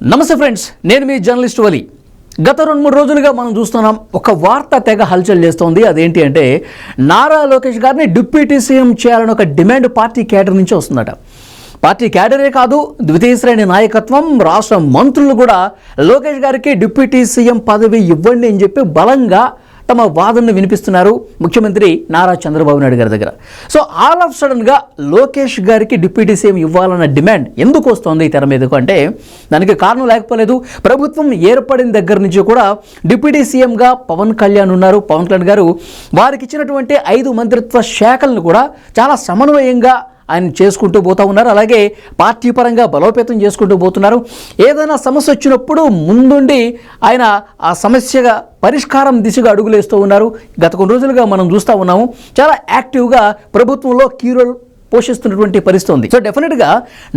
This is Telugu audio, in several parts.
నమస్తే ఫ్రెండ్స్ నేను మీ జర్నలిస్ట్ వలి. గత రెండు మూడు రోజులుగా మనం చూస్తున్నాం ఒక వార్త తెగ హల్చల్ చేస్తోంది. అదేంటి అంటే నారా లోకేష్ గారిని డిప్యూటీ సీఎం చేయాలని ఒక డిమాండ్ పార్టీ క్యాడర్ నుంచి వస్తుందట. పార్టీ క్యాడరే కాదు ద్వితీయ శ్రేణి నాయకత్వం రాష్ట్ర మంత్రులు కూడా లోకేష్ గారికి డిప్యూటీ సీఎం పదవి ఇవ్వండి అని చెప్పి బలంగా తమ వాదనను వినిపిస్తున్నారు ముఖ్యమంత్రి నారా చంద్రబాబు నాయుడు గారి దగ్గర. సో ఆల్ ఆఫ్ సడన్గా లోకేష్ గారికి డిప్యూటీ సీఎం ఇవ్వాలన్న డిమాండ్ ఎందుకు వస్తోంది ఈ తెర మీదకు? అంటే దానికి కారణం లేకపోలేదు. ప్రభుత్వం ఏర్పడిన దగ్గర నుంచి కూడా డిప్యూటీ సీఎంగా పవన్ కళ్యాణ్ ఉన్నారు. పవన్ కళ్యాణ్ గారు వారికి ఇచ్చినటువంటి ఐదు మంత్రిత్వ శాఖలను కూడా చాలా సమన్వయంగా ఆయన చేసుకుంటూ పోతూ ఉన్నారు. అలాగే పార్టీ పరంగా బలోపేతం చేసుకుంటూ పోతున్నారు. ఏదైనా సమస్య వచ్చినప్పుడు ముందుండి ఆయన ఆ సమస్యగా పరిష్కారం దిశగా అడుగులేస్తూ ఉన్నారు. గత కొన్ని రోజులుగా మనం చూస్తూ ఉన్నాము. చాలా యాక్టివ్గా ప్రభుత్వంలో కీ రోల్ పోషిస్తున్నటువంటి పరిస్థితి ఉంది. సో డెఫినెట్గా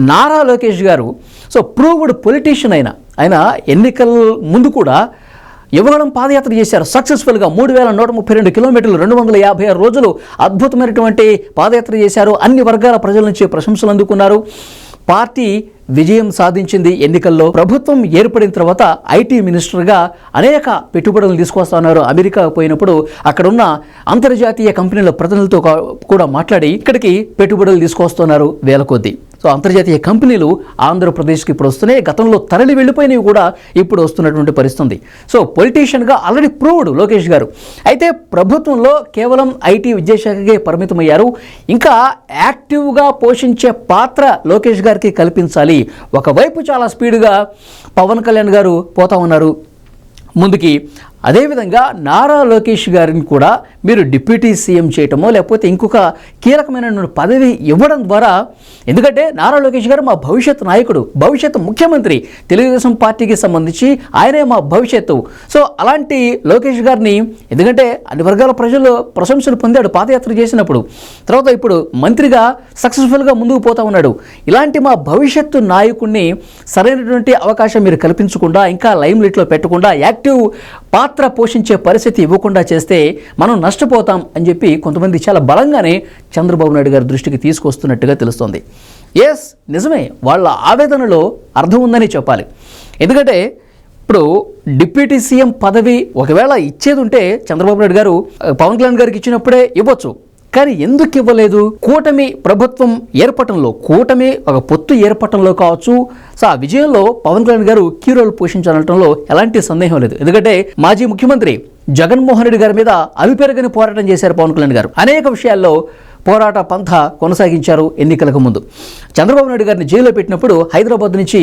నారా లోకేష్ గారు సో ప్రూవ్డ్ పొలిటీషియన్ అయిన ఆయన ఎన్నికల ముందు కూడా యువగళం పాదయాత్ర చేశారు. సక్సెస్ఫుల్గా మూడు వేల నూట ముప్పై రెండు కిలోమీటర్లు రెండు వందల యాభై ఆరు రోజులు అద్భుతమైనటువంటి పాదయాత్ర చేశారు. అన్ని వర్గాల ప్రజల నుంచి ప్రశంసలు అందుకున్నారు. పార్టీ విజయం సాధించింది ఎన్నికల్లో. ప్రభుత్వం ఏర్పడిన తర్వాత ఐటీ మినిస్టర్గా అనేక పెట్టుబడులను తీసుకొస్తున్నారు. అమెరికా పోయినప్పుడు అక్కడున్న అంతర్జాతీయ కంపెనీల ప్రతినిధులతో కూడా మాట్లాడి ఇక్కడికి పెట్టుబడులు తీసుకొస్తున్నారు వేల కొద్దీ. సో అంతర్జాతీయ కంపెనీలు ఆంధ్రప్రదేశ్కి ఇప్పుడు వస్తున్నాయి. గతంలో తరలి వెళ్ళిపోయినవి కూడా ఇప్పుడు వస్తున్నటువంటి పరిస్థితుంది. సో పొలిటీషియన్గా ఆల్రెడీ ప్రూవ్డ్ లోకేష్ గారు. అయితే ప్రభుత్వంలో కేవలం ఐటీ విద్యాశాఖకే పరిమితమయ్యారు. ఇంకా యాక్టివ్గా పోషించే పాత్ర లోకేష్ గారికి కల్పించాలి. ఒకవైపు చాలా స్పీడ్గా పవన్ కళ్యాణ్ గారు పోతా ఉన్నారు. ముందుకి అదేవిధంగా నారా లోకేష్ గారిని కూడా మీరు డిప్యూటీ సీఎం చేయటమో లేకపోతే ఇంకొక కీలకమైన పదవి ఇవ్వడం ద్వారా ఎందుకంటే నారా లోకేష్ గారు మా భవిష్యత్ నాయకుడు భవిష్యత్ ముఖ్యమంత్రి తెలుగుదేశం పార్టీకి సంబంధించి ఆయనే మా భవిష్యత్తు. సో అలాంటి లోకేష్ గారిని ఎందుకంటే అన్ని వర్గాల ప్రజలు ప్రశంసలు పొందాడు పాదయాత్ర చేసినప్పుడు. తర్వాత ఇప్పుడు మంత్రిగా సక్సెస్ఫుల్గా ముందుకు పోతా ఉన్నాడు. ఇలాంటి మా భవిష్యత్తు నాయకుడిని సరైనటువంటి అవకాశం మీరు కల్పించకుండా ఇంకా లైమ్ లైట్లో పెట్టకుండా యాక్టివ్ పాత్ర పోషించే పరిస్థితి ఇవ్వకుండా చేస్తే మనం నష్టపోతాం అని చెప్పి కొంతమంది చాలా బలంగానే చంద్రబాబు నాయుడు గారి దృష్టికి తీసుకొస్తున్నట్టుగా తెలుస్తోంది. ఎస్ నిజమే వాళ్ళ ఆవేదనలో అర్థం ఉందని చెప్పాలి. ఎందుకంటే ఇప్పుడు డిప్యూటీ సీఎం పదవి ఒకవేళ ఇచ్చేది ఉంటే చంద్రబాబు నాయుడు గారు పవన్ కళ్యాణ్ గారికి ఇచ్చినప్పుడే ఇవ్వచ్చు. కానీ ఎందుకు ఇవ్వలేదు? కూటమి ప్రభుత్వం ఏర్పటంలో కూటమి ఒక పొత్తు ఏర్పటంలో కావచ్చు. సో ఆ విజయంలో పవన్ కళ్యాణ్ గారు కీ రోల్ పోషించాలనటంలో ఎలాంటి సందేహం లేదు. ఎందుకంటే మాజీ ముఖ్యమంత్రి జగన్మోహన్ రెడ్డి గారి మీద అలుపెరగని పోరాటం చేశారు పవన్ కళ్యాణ్ గారు. అనేక విషయాల్లో పోరాట పంథ కొనసాగించారు ఎన్నికలకు ముందు. చంద్రబాబు నాయుడు గారిని జైల్లో పెట్టినప్పుడు హైదరాబాద్ నుంచి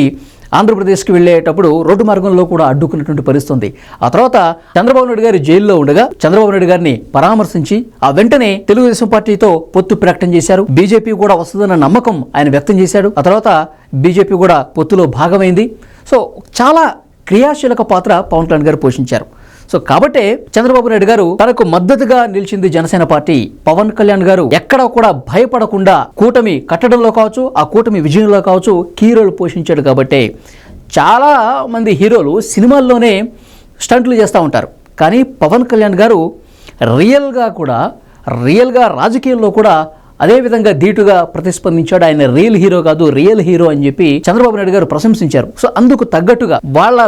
ఆంధ్రప్రదేశ్కి వెళ్ళేటప్పుడు రోడ్డు మార్గంలో కూడా అడ్డుకున్నటువంటి పరిస్థితుంది. ఆ తర్వాత చంద్రబాబు నాయుడు గారి జైల్లో ఉండగా చంద్రబాబు నాయుడు గారిని పరామర్శించి ఆ వెంటనే తెలుగుదేశం పార్టీతో పొత్తు ప్రకటన చేశారు. బీజేపీ కూడా వస్తుందన్న నమ్మకం ఆయన వ్యక్తం చేశాడు. ఆ తర్వాత బీజేపీ కూడా పొత్తులో భాగమైంది. సో చాలా క్రియాశీలక పాత్ర పవన్ కళ్యాణ్ గారు పోషించారు. సో కాబట్టే చంద్రబాబు నాయుడు గారు తనకు మద్దతుగా నిలిచింది జనసేన పార్టీ. పవన్ కళ్యాణ్ గారు ఎక్కడ కూడా భయపడకుండా కూటమి కట్టడంలో కావచ్చు ఆ కూటమి విజయంలో కావచ్చు హీరోలు పోషించాడు కాబట్టే. చాలా మంది హీరోలు సినిమాల్లోనే స్టంట్లు చేస్తూ ఉంటారు. కానీ పవన్ కళ్యాణ్ గారు రియల్గా కూడా రియల్గా రాజకీయంలో కూడా అదే విధంగా ధీటుగా ప్రతిస్పందించాడు. ఆయన రియల్ హీరో కాదు రియల్ హీరో అని చెప్పి చంద్రబాబు నాయుడు గారు ప్రశంసించారు. సో అందుకు తగ్గట్టుగా వాళ్ళ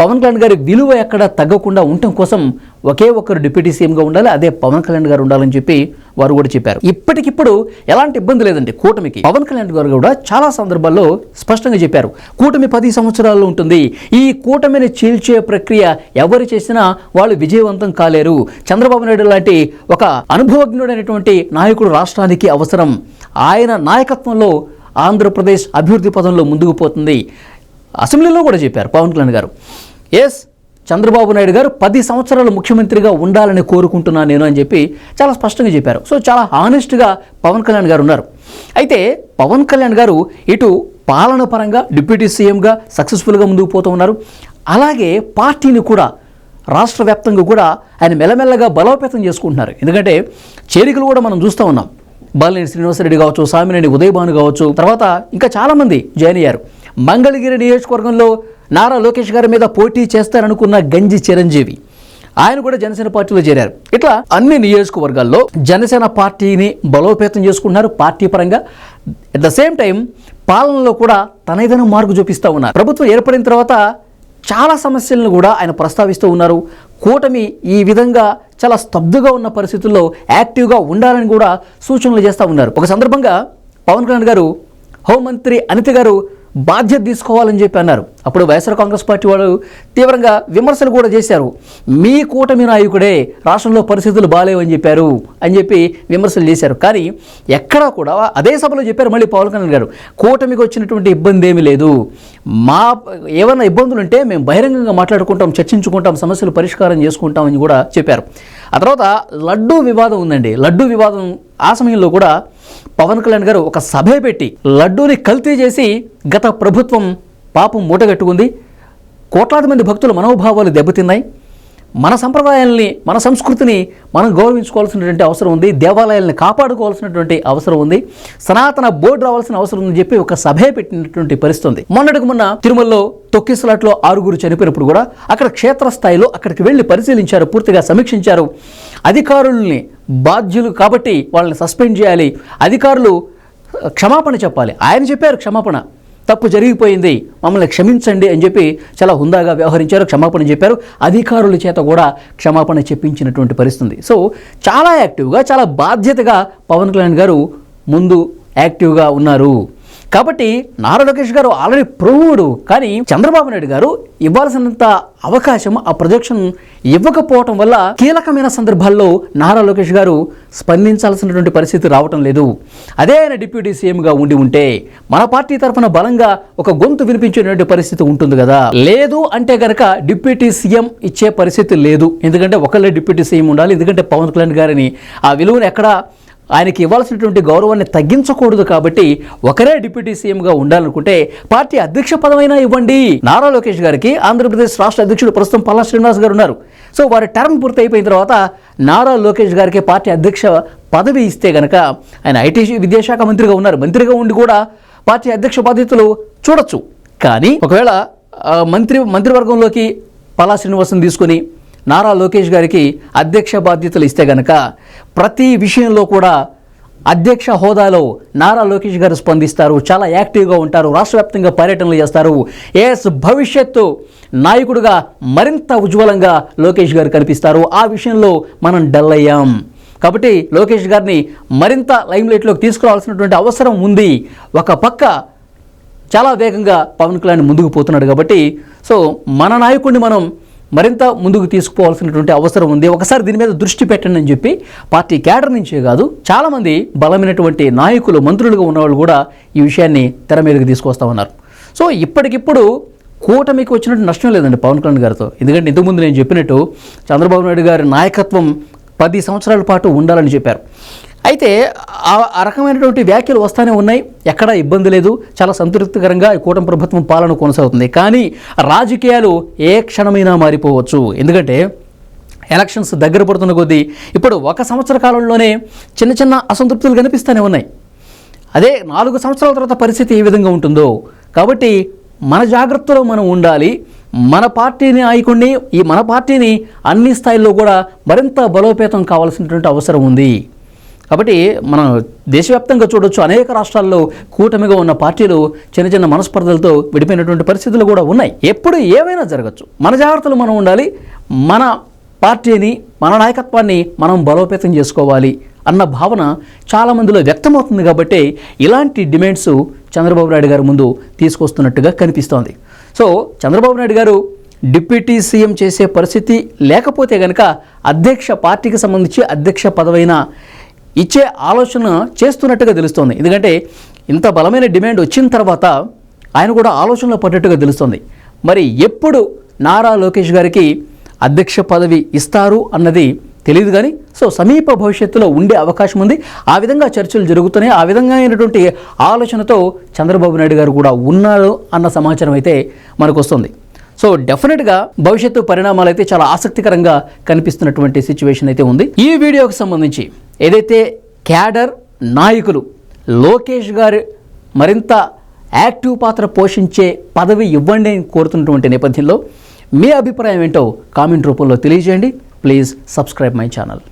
పవన్ కళ్యాణ్ గారి విలువ ఎక్కడ తగ్గకుండా ఉండటం కోసం ఒకే ఒక్కరు డిప్యూటీ సీఎంగా ఉండాలి అదే పవన్ కళ్యాణ్ గారు ఉండాలని చెప్పి వారు కూడా చెప్పారు. ఇప్పటికిప్పుడు ఎలాంటి ఇబ్బంది లేదండి కూటమికి. పవన్ కళ్యాణ్ గారు కూడా చాలా సందర్భాల్లో స్పష్టంగా చెప్పారు. కూటమి పది సంవత్సరాల్లో ఉంటుంది. ఈ కూటమిని చీల్చే ప్రక్రియ ఎవరు చేసినా వాళ్ళు విజయవంతం కాలేరు. చంద్రబాబు నాయుడు లాంటి ఒక అనుభవజ్ఞుడైనటువంటి నాయకుడు రాష్ట్రానికి అవసరం. ఆయన నాయకత్వంలో ఆంధ్రప్రదేశ్ అభివృద్ధి పదంలో ముందుకు పోతుంది. అసెంబ్లీలో కూడా చెప్పారు పవన్ కళ్యాణ్ గారు. ఎస్ చంద్రబాబు నాయుడు గారు పది సంవత్సరాలు ముఖ్యమంత్రిగా ఉండాలని కోరుకుంటున్నాను నేను అని చెప్పి చాలా స్పష్టంగా చెప్పారు. సో చాలా హానెస్ట్గా పవన్ కళ్యాణ్ గారు ఉన్నారు. అయితే పవన్ కళ్యాణ్ గారు ఇటు పాలన పరంగా డిప్యూటీ సీఎంగా సక్సెస్ఫుల్గా ముందుకు పోతూ ఉన్నారు. అలాగే పార్టీని కూడా రాష్ట్ర వ్యాప్తంగా కూడా ఆయన మెల్లమెల్లగా బలోపేతం చేసుకుంటున్నారు. ఎందుకంటే చేరికలు కూడా మనం చూస్తూ ఉన్నాం. బాలినేని శ్రీనివాసరెడ్డి కావచ్చు సామినేని ఉదయభాను కావచ్చు తర్వాత ఇంకా చాలామంది జాయిన్ అయ్యారు. మంగళగిరి నియోజకవర్గంలో నారా లోకేష్ గారి మీద పోటీ చేస్తారనుకున్న గంజి చిరంజీవి. ఆయన కూడా జనసేన పార్టీలో చేరారు. ఇట్లా అన్ని నియోజకవర్గాల్లో జనసేన పార్టీని బలోపేతం చేసుకుంటున్నారు పార్టీ పరంగా. అట్ ద సేమ్ టైం పాలనలో కూడా తనైదైన మార్పు చూపిస్తూ ఉన్నారు. ప్రభుత్వం ఏర్పడిన తర్వాత చాలా సమస్యలను కూడా ఆయన ప్రస్తావిస్తూ ఉన్నారు. కూటమి ఈ విధంగా చాలా స్తబ్దుగా ఉన్న పరిస్థితుల్లో యాక్టివ్గా ఉండాలని కూడా సూచనలు చేస్తూ ఉన్నారు. ఒక సందర్భంగా పవన్ కళ్యాణ్ గారు హోంమంత్రి అనిత గారు బాధ్యత తీసుకోవాలని చెప్పి అన్నారు. అప్పుడు వైఎస్ఆర్ కాంగ్రెస్ పార్టీ వాళ్ళు తీవ్రంగా విమర్శలు కూడా చేశారు. మీ కూటమి నాయకుడే రాష్ట్రంలో పరిస్థితులు బాగాలేవని చెప్పారు అని చెప్పి విమర్శలు చేశారు. కానీ ఎక్కడా కూడా అదే సభలో చెప్పారు మళ్ళీ పవన్ కళ్యాణ్ గారు. కూటమికి వచ్చినటువంటి ఇబ్బంది ఏమీ లేదు. మా ఏమైనా ఇబ్బందులు ఉంటే మేము బహిరంగంగా మాట్లాడుకుంటాం చర్చించుకుంటాం సమస్యలు పరిష్కారం చేసుకుంటామని కూడా చెప్పారు. ఆ తర్వాత లడ్డూ వివాదం ఉందండి. లడ్డూ వివాదం ఆ సమయంలో కూడా పవన్ కళ్యాణ్ గారు ఒక సభే పెట్టి లడ్డూని కల్తీ చేసి గత ప్రభుత్వం పాపం మూటగట్టుకుంది. కోట్లాది మంది భక్తుల మనోభావాలు దెబ్బతిన్నాయి. మన సంప్రదాయాల్ని మన సంస్కృతిని మనం గౌరవించుకోవాల్సినటువంటి అవసరం ఉంది దేవాలయాల్ని కాపాడుకోవాల్సినటువంటి అవసరం ఉంది సనాతన బోర్డు రావాల్సిన అవసరం ఉందని చెప్పి ఒక సభే పెట్టినటువంటి పరిస్థితి ఉంది. మొన్నటికి మొన్న తిరుమలలో తొక్కిసలాట్లో ఆరుగురు చనిపోయినప్పుడు కూడా అక్కడ క్షేత్రస్థాయిలో అక్కడికి వెళ్ళి పరిశీలించారు పూర్తిగా సమీక్షించారు. అధికారుల్ని బాధ్యులు కాబట్టి వాళ్ళని సస్పెండ్ చేయాలి అధికారులు క్షమాపణ చెప్పాలి. ఆయన చెప్పారు క్షమాపణ. తప్పు జరిగిపోయింది మమ్మల్ని క్షమించండి అని చెప్పి చాలా హుందాగా వ్యవహరించారు క్షమాపణ చెప్పారు. అధికారుల చేత కూడా క్షమాపణ చెప్పించినటువంటి పరిస్థితి సో చాలా యాక్టివ్గా చాలా బాధ్యతగా పవన్ కళ్యాణ్ గారు ముందు యాక్టివ్గా ఉన్నారు. కాబట్టి నారా లోకేష్ గారు ఆల్రెడీ ప్రూవ్డ్ కానీ చంద్రబాబు నాయుడు గారు ఇవ్వాల్సినంత అవకాశం ఆ ప్రొజెక్షన్ ఇవ్వకపోవటం వల్ల కీలకమైన సందర్భాల్లో నారా లోకేష్ గారు స్పందించాల్సినటువంటి పరిస్థితి రావటం లేదు. అదే ఆయన డిప్యూటీ సీఎంగా ఉండి ఉంటే మన పార్టీ తరఫున బలంగా ఒక గొంతు వినిపించేటువంటి పరిస్థితి ఉంటుంది కదా. లేదు అంటే గనక డిప్యూటీ సీఎం ఇచ్చే పరిస్థితి లేదు. ఎందుకంటే ఒకళ్ళే డిప్యూటీ సీఎం ఉండాలి ఎందుకంటే పవన్ కళ్యాణ్ గారిని ఆ విలువను ఎక్కడ ఆయనకి ఇవ్వాల్సినటువంటి గౌరవాన్ని తగ్గించకూడదు కాబట్టి ఒకరే డిప్యూటీ సీఎంగా ఉండాలనుకుంటే పార్టీ అధ్యక్ష పదమైనా ఇవ్వండి. నారా లోకేష్ గారికి ఆంధ్రప్రదేశ్ రాష్ట్ర అధ్యక్షుడు ప్రస్తుతం పల్లా శ్రీనివాస్ గారు ఉన్నారు. సో వారి టర్మ్ పూర్తయిపోయిన తర్వాత నారా లోకేష్ గారికి పార్టీ అధ్యక్ష పదవి ఇస్తే గనక ఆయన ఐటీ విద్యాశాఖ మంత్రిగా ఉన్నారు. మంత్రిగా ఉండి కూడా పార్టీ అధ్యక్ష బాధ్యతలు చూడొచ్చు. కానీ ఒకవేళ మంత్రి మంత్రివర్గంలోకి పలా శ్రీనివాసం తీసుకొని నారా లోకేష్ గారికి అధ్యక్ష బాధ్యతలు ఇస్తే గనక ప్రతి విషయంలో కూడా అధ్యక్ష హోదాలో నారా లోకేష్ గారు స్పందిస్తారు చాలా యాక్టివ్గా ఉంటారు రాష్ట్ర వ్యాప్తంగా పర్యటనలు చేస్తారు. ఏఎస్ భవిష్యత్తు నాయకుడిగా మరింత ఉజ్వలంగా లోకేష్ గారు కనిపిస్తారు. ఆ విషయంలో మనం డల్ అయ్యాం. కాబట్టి లోకేష్ గారిని మరింత లైమ్లైట్లోకి తీసుకురావాల్సినటువంటి అవసరం ఉంది. ఒక పక్క చాలా వేగంగా పవన్ కళ్యాణ్ ముందుకు పోతున్నాడు కాబట్టి సో మన నాయకుడిని మనం మరింత ముందుకు తీసుకుపోవాల్సినటువంటి అవసరం ఉంది. ఒకసారి దీని మీద దృష్టి పెట్టండి అని చెప్పి పార్టీ క్యాడర్ నుంచే కాదు చాలామంది బలమైనటువంటి నాయకులు మంత్రులుగా ఉన్నవాళ్ళు కూడా ఈ విషయాన్ని తెర మీదకి తీసుకొస్తా ఉన్నారు. సో ఇప్పటికిప్పుడు కూటమికి వచ్చినట్టు నష్టం లేదండి పవన్ కళ్యాణ్ గారితో. ఎందుకంటే ఇంతకుముందు నేను చెప్పినట్టు చంద్రబాబు నాయుడు గారి నాయకత్వం పది సంవత్సరాల పాటు ఉండాలని చెప్పారు. అయితే ఆ ఆ రకమైనటువంటి వ్యాఖ్యలు వస్తూనే ఉన్నాయి. ఎక్కడా ఇబ్బంది లేదు. చాలా సంతృప్తికరంగా ఈ కూటమి ప్రభుత్వం పాలన కొనసాగుతుంది. కానీ రాజకీయాలు ఏ క్షణమైనా మారిపోవచ్చు. ఎందుకంటే ఎలక్షన్స్ దగ్గర పడుతున్న కొద్దీ ఇప్పుడు ఒక సంవత్సర కాలంలోనే చిన్న చిన్న అసంతృప్తులు కనిపిస్తూనే ఉన్నాయి. అదే నాలుగు సంవత్సరాల తర్వాత పరిస్థితి ఏ విధంగా ఉంటుందో. కాబట్టి మన జాగ్రత్తలో మనం ఉండాలి. మన పార్టీని నాయకుడిని ఈ మన పార్టీని అన్ని స్థాయిల్లో కూడా మరింత బలోపేతం కావాల్సినటువంటి అవసరం ఉంది. కాబట్టి మనం దేశవ్యాప్తంగా చూడొచ్చు అనేక రాష్ట్రాల్లో కూటమిగా ఉన్న పార్టీలు చిన్న చిన్న మనస్పర్ధలతో విడిపోయినటువంటి పరిస్థితులు కూడా ఉన్నాయి. ఎప్పుడు ఏమైనా జరగచ్చు. మన జాగ్రత్తలు మనం ఉండాలి. మన పార్టీని మన నాయకత్వాన్ని మనం బలోపేతం చేసుకోవాలి అన్న భావన చాలామందిలో వ్యక్తమవుతుంది కాబట్టి ఇలాంటి డిమాండ్స్ చంద్రబాబు నాయుడు గారు ముందు తీసుకొస్తున్నట్టుగా కనిపిస్తోంది. సో చంద్రబాబు నాయుడు గారు డిప్యూటీ సీఎం చేసే పరిస్థితి లేకపోతే కనుక అధ్యక్ష పార్టీకి సంబంధించి అధ్యక్ష పదవైన ఇచ్చే ఆలోచన చేస్తున్నట్టుగా తెలుస్తోంది. ఎందుకంటే ఇంత బలమైన డిమాండ్ వచ్చిన తర్వాత ఆయన కూడా ఆలోచనలో పడ్డట్టుగా తెలుస్తోంది. మరి ఎప్పుడు నారా లోకేష్ గారికి అధ్యక్ష పదవి ఇస్తారు అన్నది తెలియదు కానీ సో సమీప భవిష్యత్తులో ఉండే అవకాశం ఉంది. ఆ విధంగా చర్చలు జరుగుతున్నాయి. ఆ విధంగా అయినటువంటి ఆలోచనతో చంద్రబాబు నాయుడు గారు కూడా ఉన్నారు అన్న సమాచారం అయితే మనకు వస్తుంది సో డెఫినెట్గా భవిష్యత్తు పరిణామాలు అయితే చాలా ఆసక్తికరంగా కనిపిస్తున్నటువంటి సిచ్యువేషన్ అయితే ఉంది. ఈ వీడియోకి సంబంధించి ఏదైతే క్యాడర్ నాయకులు లోకేష్ గారు మరింత యాక్టివ్ పాత్ర పోషించే పదవి ఇవ్వండి అని కోరుతున్నటువంటి నేపథ్యంలో మీ అభిప్రాయం ఏంటో కామెంట్ రూపంలో తెలియజేయండి. Please subscribe my channel.